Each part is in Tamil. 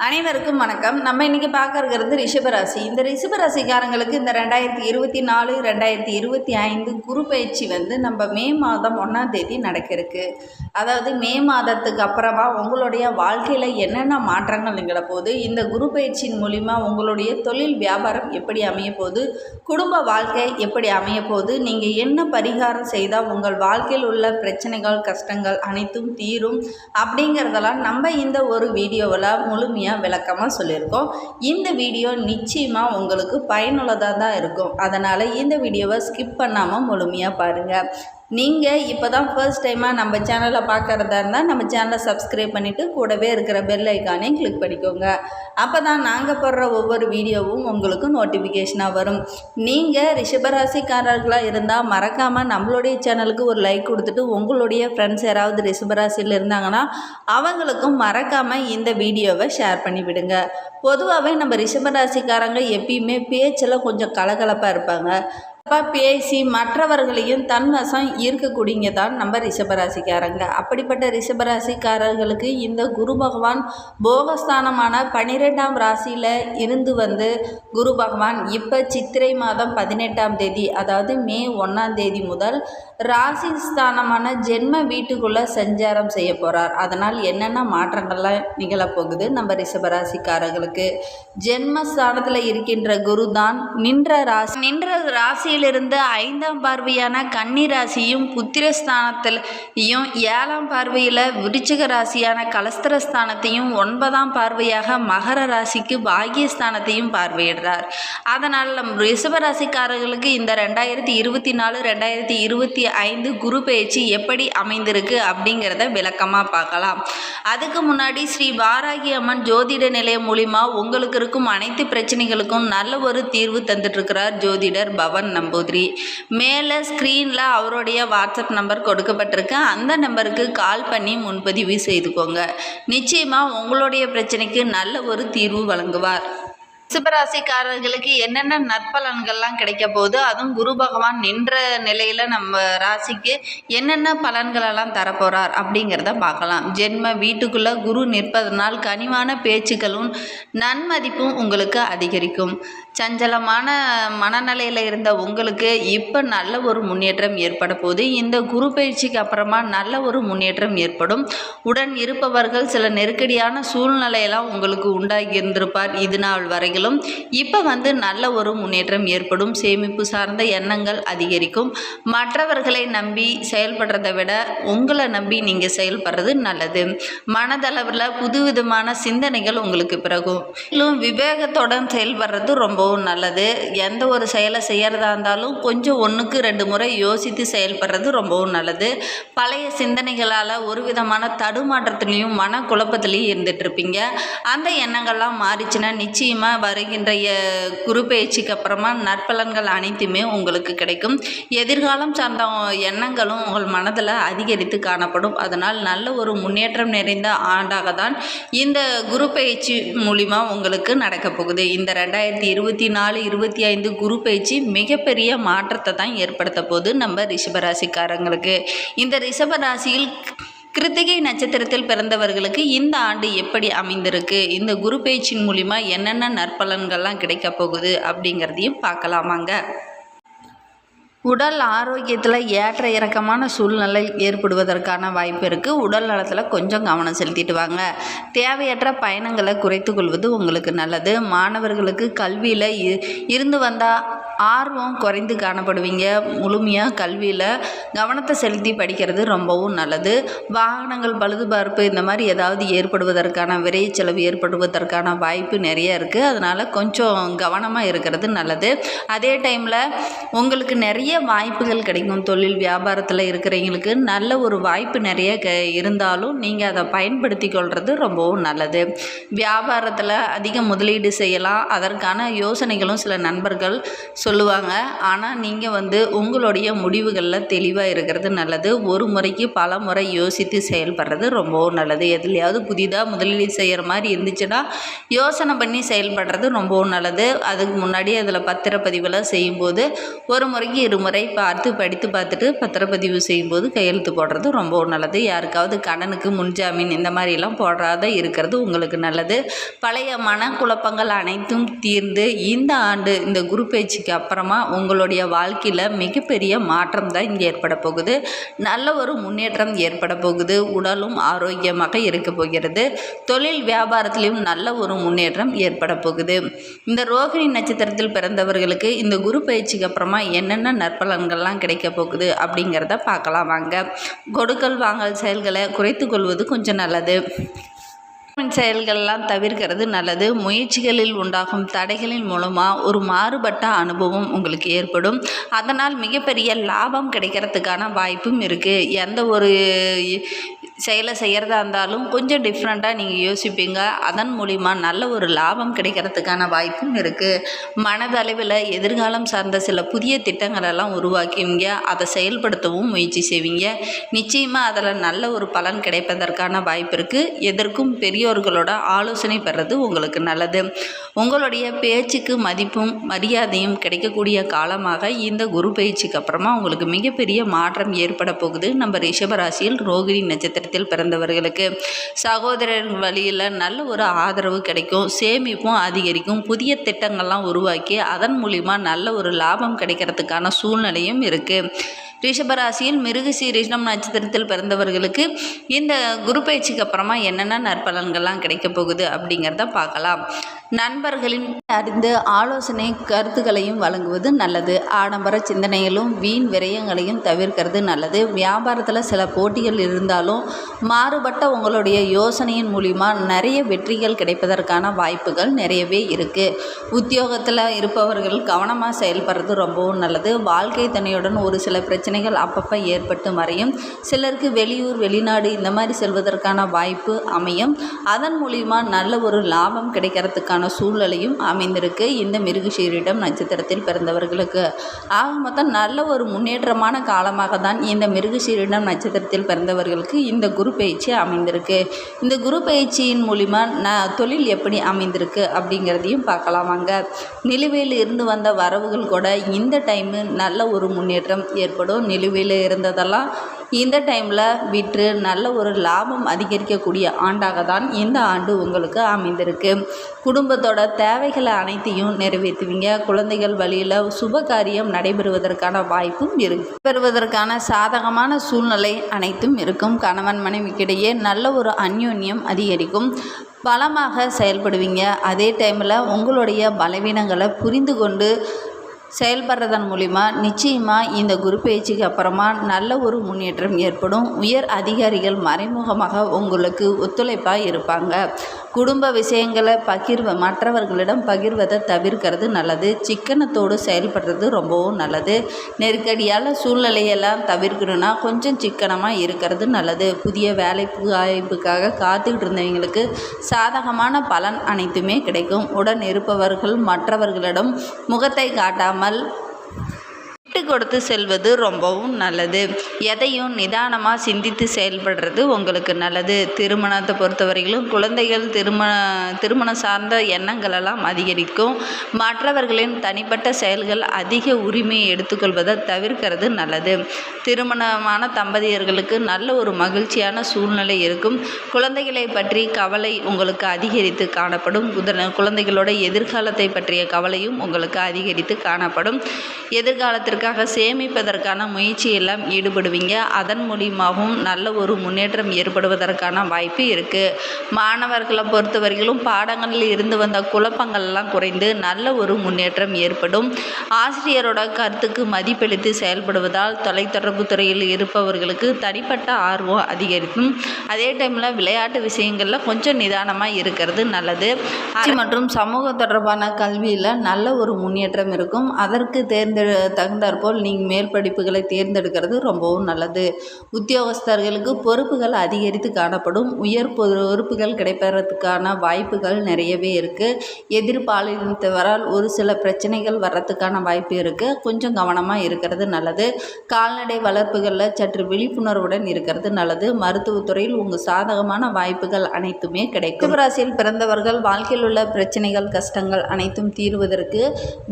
அனைவருக்கும் வணக்கம். நம்ம இன்னைக்கு பார்க்க இருக்கிறது ரிஷபராசி. இந்த ரிஷபராசிக்காரங்களுக்கு இந்த ரெண்டாயிரத்தி இருபத்தி நாலு ரெண்டாயிரத்தி இருபத்தி ஐந்து குரு பயிற்சி வந்து நம்ம மே மாதம் ஒன்றாம் தேதி நடக்கிறதுக்கு. அதாவது மே மாதத்துக்கு அப்புறமா உங்களுடைய வாழ்க்கையில் என்னென்ன மாற்றங்கள் நிகழ போகுது? இந்த குரு பயிற்சியின் மூலிமா உங்களுடைய தொழில் வியாபாரம் எப்படி அமைய போகுது? குடும்ப வாழ்க்கை எப்படி அமைய போகுது? நீங்கள் என்ன பரிகாரம் செய்தால் உங்கள் வாழ்க்கையில் உள்ள பிரச்சனைகள் கஷ்டங்கள் அனைத்தும் தீரும்? அப்படிங்கிறதெல்லாம் நம்ம இந்த ஒரு வீடியோவில் முழுமையாக விளக்கமாக சொல்லியிருக்கோம். இந்த வீடியோ நிச்சயமாக உங்களுக்கு பயனுள்ளதாக தான் இருக்கும். அதனால் இந்த வீடியோவை ஸ்கிப் பண்ணாமல் முழுமையாக பாருங்கள் நீங்கள் இப்போ தான் ஃபர்ஸ்ட் டைமாக நம்ம சேனலை பார்க்குறதா இருந்தால் நம்ம சேனலை சப்ஸ்கிரைப் பண்ணிவிட்டு கூடவே இருக்கிற பெல் ஐக்கானையும் கிளிக் பண்ணிக்கோங்க. அப்போ தான் நாங்கள் போடுற ஒவ்வொரு வீடியோவும் உங்களுக்கு நோட்டிஃபிகேஷனாக வரும். நீங்கள் ரிஷபராசிக்காரர்களாக இருந்தால் மறக்காமல் நம்மளுடைய சேனலுக்கு ஒரு லைக் கொடுத்துட்டு உங்களுடைய ஃப்ரெண்ட்ஸ் யாராவது ரிஷபராசியில் இருந்தாங்கன்னா அவங்களுக்கும் மறக்காமல் இந்த வீடியோவை ஷேர் பண்ணிவிடுங்க பொதுவாகவே நம்ம ரிஷபராசிக்காரங்க எப்பயுமே பேச்சில் கொஞ்சம் கலகலப்பாக இருப்பாங்க. தப்பாக பேசி மற்றவர்களையும் தன்வசம் ஈர்க்கக்கூடியங்க தான் நம்ம ரிஷபராசிக்காரங்க. அப்படிப்பட்ட ரிஷபராசிக்காரர்களுக்கு இந்த குரு பகவான் போகஸ்தானமான பனிரெண்டாம் ராசியில் இருந்து வந்து குரு பகவான் இப்போ சித்திரை மாதம் பதினெட்டாம் தேதி அதாவது மே ஒன்றாம் தேதி முதல் ராசி ஸ்தானமான ஜென்ம வீட்டுக்குள்ளே சஞ்சாரம் செய்ய போகிறார் அதனால் என்னென்ன மாற்றங்கள்லாம் நிகழப்போகுது நம்ம ரிஷபராசிக்காரர்களுக்கு? ஜென்மஸ்தானத்தில் இருக்கின்ற குரு தான் நின்ற ராசி. நின்ற ராசி ராசியிலிருந்து ஐந்தாம் பார்வையான கன்னி ராசியும் புத்திரஸ்தானத்திலையும் ஏழாம் பார்வையில் விருச்சிக ராசியான கலஸ்திரஸ்தானத்தையும் ஒன்பதாம் பார்வையாக மகர ராசிக்கு பாகியஸ்தானத்தையும் பார்வையிடுறார். அதனால் நம் ரிஷபராசிக்காரர்களுக்கு இந்த ரெண்டாயிரத்தி இருபத்தி நாலு ரெண்டாயிரத்தி இருபத்தி ஐந்து குரு பயிற்சி எப்படி அமைந்திருக்கு அப்படிங்கிறத விளக்கமாக பார்க்கலாம். அதுக்கு முன்னாடி ஸ்ரீ வாராகி அம்மன் ஜோதிட நிலையம் மூலிமா உங்களுக்கு இருக்கும் அனைத்து பிரச்சனைகளுக்கும் நல்ல ஒரு தீர்வு தந்துட்டுருக்கிறார் ஜோதிடர் பவன் நம்பூதிரி மேலே ஸ்க்ரீனில் அவருடைய வாட்ஸ்அப் நம்பர் கொடுக்கப்பட்டிருக்கு. அந்த நம்பருக்கு கால் பண்ணி முன்பதிவு செய்துக்கோங்க. நிச்சயமாக உங்களுடைய பிரச்சனைக்கு நல்ல ஒரு தீர்வு வழங்குவார். ரிஷபராசிக்காரர்களுக்கு என்னென்ன நற்பலன்கள்லாம் கிடைக்க போகுது அதுவும் குரு பகவான் நின்ற நிலையில் நம்ம ராசிக்கு என்னென்ன பலன்களெல்லாம் தரப்போகிறார் அப்படிங்கிறத பார்க்கலாம். ஜென்ம வீட்டுக்குள்ளே குரு நிற்பதனால் கனிவான பேச்சுக்களும் நன்மதிப்பும் உங்களுக்கு அதிகரிக்கும். சஞ்சலமான மனநிலையில் இருந்த உங்களுக்கு இப்போ நல்ல ஒரு முன்னேற்றம் ஏற்பட போகுது இந்த குரு பயிற்சிக்கு அப்புறமா நல்ல ஒரு முன்னேற்றம் ஏற்படும். உடன் இருப்பவர்கள் சில நெருக்கடியான சூழ்நிலையெல்லாம் உங்களுக்கு உண்டாகி இருந்திருப்பார் இது நாள் வரையிலும். இப்போ வந்து நல்ல ஒரு முன்னேற்றம் ஏற்படும். சேமிப்பு சார்ந்த எண்ணங்கள் அதிகரிக்கும். மற்றவர்களை நம்பி செயல்படுறதை விட உங்களை நம்பி நீங்கள் செயல்படுறது நல்லது. மனதளவில் புதுவிதமான சிந்தனைகள் உங்களுக்கு பிறகும். மேலும் விவேகத்துடன் செயல்படுறது ரொம்பவும் நல்லது. எந்த ஒரு செயலை செய்கிறதா இருந்தாலும் கொஞ்சம் ஒன்றுக்கு ரெண்டு முறை யோசித்து செயல்படுறது ரொம்பவும் நல்லது. பழைய சிந்தனைகளால் ஒரு விதமான தடுமாற்றத்துலேயும் மன இருந்துகிட்ருப்பீங்க இருப்பீங்க அந்த எண்ணங்கள்லாம் மாறிச்சுன்னா நிச்சயமாக வருகின்ற அஹ், குரு பயிற்சிக்கு அப்புறமா நற்பலன்கள் அனைத்துமே உங்களுக்கு கிடைக்கும். எதிர்காலம் சார்ந்த எண்ணங்களும் உங்கள் மனதில் அதிகரித்து காணப்படும். அதனால் நல்ல ஒரு முன்னேற்றம் நிறைந்த ஆண்டாக தான் இந்த குரு பயிற்சி மூலிமா உங்களுக்கு நடக்கப் போகுது. இந்த ரெண்டாயிரத்தி இருபது இருபத்தி நாலு இருபத்தி ஐந்து குரு பயிற்சி மிகப்பெரிய மாற்றத்தை தான் ஏற்படுத்த போகுது நம்ம ரிஷபராசிக்காரங்களுக்கு இந்த ரிஷபராசியில் கிருத்திகை நட்சத்திரத்தில் பிறந்தவர்களுக்கு இந்த ஆண்டு எப்படி அமைந்திருக்கு? இந்த குரு பயிற்சியின் மூலிமா என்னென்ன நற்பலன்கள்லாம் கிடைக்க போகுது அப்படிங்கிறதையும் பார்க்கலாமாங்க. உடல் ஆரோக்கியத்தில் ஏற்ற இறக்கமான சூழ்நிலை ஏற்படுவதற்கான வாய்ப்பு இருக்குது உடல் நலத்தில் கொஞ்சம் கவனம் செலுத்திட்டு வாங்க. தேவையற்ற பயணங்களை குறைத்து கொள்வது உங்களுக்கு நல்லது. மாணவர்களுக்கு கல்வியில் இ- இருந்து வந்தால் ஆர்வம் குறைந்து காணப்படுவீங்க. முழுமையாக கல்வியில் கவனத்தை செலுத்தி படிக்கிறது ரொம்பவும் நல்லது. வாகனங்கள் பழுதுபார்ப்பு இந்த மாதிரி ஏதாவது ஏற்படுவதற்கான விரை செலவு ஏற்படுவதற்கான வாய்ப்பு நிறைய இருக்குது அதனால் கொஞ்சம் கவனமாக இருக்கிறது நல்லது. அதே டைமில் உங்களுக்கு நிறைய வாய்ப்புகள் கிடைக்கும். தொழில் வியாபாரத்தில் இருக்கிறவங்களுக்கு நல்ல ஒரு வாய்ப்பு நிறைய க இருந்தாலும் நீங்கள் அதை பயன்படுத்தி கொள்வது ரொம்பவும் நல்லது. வியாபாரத்தில் அதிக முதலீடு செய்யலாம். அதற்கான யோசனைகளும் சில நண்பர்கள் சொல்லுவாங்க. ஆனால் நீங்கள் வந்து உங்களுடைய முடிவுகளில் தெளிவாக இருக்கிறது நல்லது. ஒரு முறைக்கு பல முறை யோசித்து செயல்படுறது ரொம்பவும் நல்லது. எதுலையாவது புதிதாக முதலீடு செய்கிற மாதிரி இருந்துச்சுன்னா யோசனை பண்ணி செயல்படுறது ரொம்பவும் நல்லது. அதுக்கு முன்னாடி அதில் பத்திரப்பதிவெல்லாம் செய்யும்போது ஒரு முறைக்கு இருமுறை பார்த்து படித்து பார்த்துட்டு பத்திரப்பதிவு செய்யும்போது கையெழுத்து போடுறது ரொம்பவும் நல்லது. யாருக்காவது கடனுக்கு முன்ஜாமீன் இந்த மாதிரிலாம் போடாத இருக்கிறது உங்களுக்கு நல்லது. பழைய மனக்குழப்பங்கள் அனைத்தும் தீர்ந்து இந்த ஆண்டு இந்த குரு பேச்சுக்கு அப்புறமா உங்களுடைய வாழ்க்கையில் மிகப்பெரிய மாற்றம் தான் இங்கே ஏற்பட போகுது. நல்ல ஒரு முன்னேற்றம் ஏற்பட போகுது. உடலும் ஆரோக்கியமாக இருக்க போகிறது. தொழில் வியாபாரத்திலையும் நல்ல ஒரு முன்னேற்றம் ஏற்பட போகுது. இந்த ரோகிணி நட்சத்திரத்தில் பிறந்தவர்களுக்கு இந்த குரு பயிற்சிக்கு அப்புறமா என்னென்ன நற்பலன்கள்லாம் கிடைக்க போகுது அப்படிங்கிறத பார்க்கலாம் வாங்க. கொடுக்கல் வாங்கல் செயல்களை குறைத்து கொள்வது கொஞ்சம் நல்லது. செயல்கள்லாம் தவிர்க்கிறது நல்லது. முயற்சிகளில் உண்டாகும் தடைகளின் மூலமாக ஒரு மாறுபட்ட அனுபவம் உங்களுக்கு ஏற்படும். அதனால் மிகப்பெரிய லாபம் கிடைக்கிறதுக்கான வாய்ப்பும் இருக்குது எந்த ஒரு செயலை செய்கிறதா இருந்தாலும் கொஞ்சம் டிஃப்ரெண்ட்டாக நீங்கள் யோசிப்பீங்க. அதன் மூலிமா நல்ல ஒரு லாபம் கிடைக்கிறதுக்கான வாய்ப்பும் இருக்குது மனதளவில் எதிர்காலம் சார்ந்த சில புதிய திட்டங்களெல்லாம் உருவாக்குவீங்க. அதை செயல்படுத்தவும் முயற்சி செய்வீங்க. நிச்சயமாக அதில் நல்ல ஒரு பலன் கிடைப்பதற்கான வாய்ப்பு இருக்குது எதற்கும் பெரியோர்களோட ஆலோசனை பெறது உங்களுக்கு நல்லது. உங்களுடைய பேச்சுக்கு மதிப்பும் மரியாதையும் கிடைக்கக்கூடிய காலமாக இந்த குரு பயிற்சிக்கு அப்புறமா உங்களுக்கு மிகப்பெரிய மாற்றம் ஏற்பட போகுது. நம்ம ரிஷபராசியில் ரோகிணி நட்சத்திரத்தில் பிறந்தவர்களுக்கு சகோதரர் வழியில் நல்ல ஒரு ஆதரவு கிடைக்கும் சேமிப்பும் அதிகரிக்கும் புதிய திட்டங்கள்லாம் உருவாக்கி அதன் மூலிமா நல்ல ஒரு லாபம் கிடைக்கிறதுக்கான சூழ்நிலையும் இருக்குது ரிஷபராசியில் மிருகசீரிஷம் நட்சத்திரத்தில் பிறந்தவர்களுக்கு இந்த குரு பயிற்சிக்கு அப்புறமா என்னென்ன நற்பலன்கள்லாம் கிடைக்க போகுது அப்படிங்கிறத பார்க்கலாம். நண்பர்களின் அறிந்து ஆலோசனை கருத்துக்களையும் வழங்குவது நல்லது. ஆடம்பர சிந்தனைகளும் வீண் விரயங்களையும் தவிர்க்கிறது நல்லது. வியாபாரத்தில் சில போட்டிகள் இருந்தாலும் மாறுபட்ட உங்களுடைய யோசனையின் மூலிமா நிறைய வெற்றிகள் கிடைப்பதற்கான வாய்ப்புகள் நிறையவே இருக்குது உத்தியோகத்தில் இருப்பவர்கள் கவனமாக செயல்படுறது ரொம்பவும் நல்லது. வாழ்க்கை துணையுடன் ஒரு சில பிரச்சனைகள் அப்பப்போ ஏற்பட்டு மறையும். சிலருக்கு வெளியூர் வெளிநாடு இந்த மாதிரி செல்வதற்கான வாய்ப்பு அமையும். அதன் மூலிமா நல்ல ஒரு லாபம் கிடைக்கிறதுக்கான சூழ்நிலையும் அமைந்திருக்கு. இந்த மிருகசீரிடம் நட்சத்திரத்தில் பிறந்தவர்களுக்கு ஆக மொத்தம் நல்ல ஒரு முன்னேற்றமான காலமாக தான் இந்த மிருகசீரிடம் நட்சத்திரத்தில் பிறந்தவர்களுக்கு இந்த குரு பயிற்சி அமைந்திருக்கு. இந்த குரு பயிற்சியின் மூலிமா ந தொழில் எப்படி அமைந்திருக்கு அப்படிங்கிறதையும் பார்க்கலாம் வாங்க. நிலுவையில் இருந்து வந்த வரவுகள் கூட இந்த டைமு நல்ல ஒரு முன்னேற்றம் ஏற்படும். நிலுவையில் இருந்ததெல்லாம் இந்த டைமில் விற்று நல்ல ஒரு லாபம் அதிகரிக்கக்கூடிய ஆண்டாக தான் இந்த ஆண்டு உங்களுக்கு அமைந்திருக்கு. குடும்பத்தோட தேவைகளை அனைத்தையும் நிறைவேற்றுவீங்க. குழந்தைகள் வழியில் சுப காரியம் நடைபெறுவதற்கான வாய்ப்பும் இருக்கு. பெறுவதற்கான சாதகமான சூழ்நிலை அனைத்தும் இருக்கும். கணவன் மனைவிக்கிடையே நல்ல ஒரு அந்யோன்யம் அதிகரிக்கும். பலமாக செயல்படுவீங்க. அதே டைமில் உங்களுடைய பலவீனங்களை புரிந்து கொண்டு செயல்படுறதன் மூலிமா நிச்சயமாக இந்த குரு பயிற்சிக்கு அப்புறமா நல்ல ஒரு முன்னேற்றம் ஏற்படும். உயர் அதிகாரிகள் மறைமுகமாக உங்களுக்கு ஒத்துழைப்பாக இருப்பாங்க. குடும்ப விஷயங்களை பகிர்வ மற்றவர்களிடம் பகிர்வதை தவிர்க்கிறது நல்லது. சிக்கனத்தோடு செயல்படுறது ரொம்பவும் நல்லது. நெருக்கடியால் சூழ்நிலையெல்லாம் தவிர்க்கணும்னா கொஞ்சம் சிக்கனமாக இருக்கிறது நல்லது. புதிய வேலை வாய்ப்புக்காக காத்துக்கிட்டு இருந்தவங்களுக்கு சாதகமான பலன் அனைத்துமே கிடைக்கும். உடன் இருப்பவர்கள் மற்றவர்களிடம் முகத்தை காட்டாமல் விட்டு கொடுத்து செல்வது ரொம்பவும் நல்லது. எதையும் நிதானமாக சிந்தித்து செயல்படுறது உங்களுக்கு நல்லது. திருமணத்தை பொறுத்தவரையிலும் குழந்தைகள் திருமண திருமணம் சார்ந்த எண்ணங்களெல்லாம் அதிகரிக்கும். மற்றவர்களின் தனிப்பட்ட செயல்கள் அதிக உரிமையை எடுத்துக்கொள்வதை தவிர்க்கிறது நல்லது. திருமணமான தம்பதியர்களுக்கு நல்ல ஒரு மகிழ்ச்சியான சூழ்நிலை இருக்கும். குழந்தைகளை பற்றி கவலை உங்களுக்கு அதிகரித்து காணப்படும். குழந்தைகளோட எதிர்காலத்தை பற்றிய கவலையும் உங்களுக்கு அதிகரித்து காணப்படும். எதிர்காலத்திற்கு அதற்காக சேமிப்பதற்கான முயற்சியெல்லாம் ஈடுபடுவீங்க. அதன் மூலியமாகவும் நல்ல ஒரு முன்னேற்றம் ஏற்படுவதற்கான வாய்ப்பு இருக்குது மாணவர்களை பொறுத்தவரையிலும் பாடங்களில் இருந்து வந்த குழப்பங்கள்லாம் குறைந்து நல்ல ஒரு முன்னேற்றம் ஏற்படும். ஆசிரியரோட கருத்துக்கு மதிப்பளித்து செயல்படுவதால் தொலைத்தொடர்பு துறையில் இருப்பவர்களுக்கு தனிப்பட்ட ஆர்வம் அதிகரிக்கும். அதே டைமில் விளையாட்டு விஷயங்களில் கொஞ்சம் நிதானமாக இருக்கிறது நல்லது. மற்றும் சமூக தொடர்பான கல்வியில் நல்ல ஒரு முன்னேற்றம் இருக்கும். அதற்கு தேர்ந்தெடு தகுந்த தற்போல் நீங்கள் மேல் படிப்புகளை தேர்ந்தெடுக்கிறது ரொம்பவும் நல்லது. உத்தியோகஸ்தர்களுக்கு பொறுப்புகள் அதிகரித்து காணப்படும். உயர் பொறுப்புகள் கிடைப்பதற்கான வாய்ப்புகள் நிறையவே இருக்குது எதிர்பாலினத்தவரால் ஒரு சில பிரச்சனைகள் வர்றதுக்கான வாய்ப்பு இருக்குது கொஞ்சம் கவனமாக இருக்கிறது நல்லது. கால்நடை வளர்ப்புகளில் சற்று விழிப்புணர்வுடன் இருக்கிறது நல்லது. மருத்துவத்துறையில் உங்கள் சாதகமான வாய்ப்புகள் அனைத்துமே கிடைக்கும். ராசியில் பிறந்தவர்கள் வாழ்க்கையில் உள்ள பிரச்சனைகள் கஷ்டங்கள் அனைத்தும் தீர்வதற்கு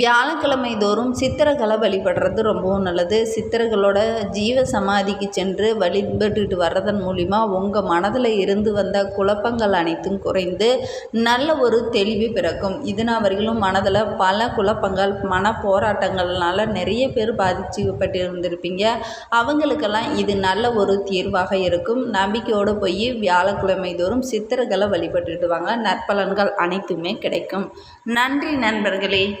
வியாழக்கிழமை தோறும் சித்திரகளை வழிபடுறது ரொம்பவும் நல்லது. சித்தர்களோட ஜீவ சமாதிக்கு சென்று வழிபட்டுட்டு வர்றதன் மூலிமா உங்கள் மனதில் இருந்து வந்த குழப்பங்கள் அனைத்தும் குறைந்து நல்ல ஒரு தெளிவு பிறக்கும். இதுனா வரையிலும் மனதில் பல குழப்பங்கள் மன போராட்டங்கள்னால நிறைய பேர் பாதிச்சுப்பட்டு இருந்திருப்பீங்க அவங்களுக்கெல்லாம் இது நல்ல ஒரு தீர்வாக இருக்கும். நம்பிக்கையோடு போய் வியாழக்கிழமை தோறும் சித்தர்களை வழிபட்டுட்டு வாங்க. நற்பலன்கள் அனைத்துமே கிடைக்கும். நன்றி நண்பர்களே.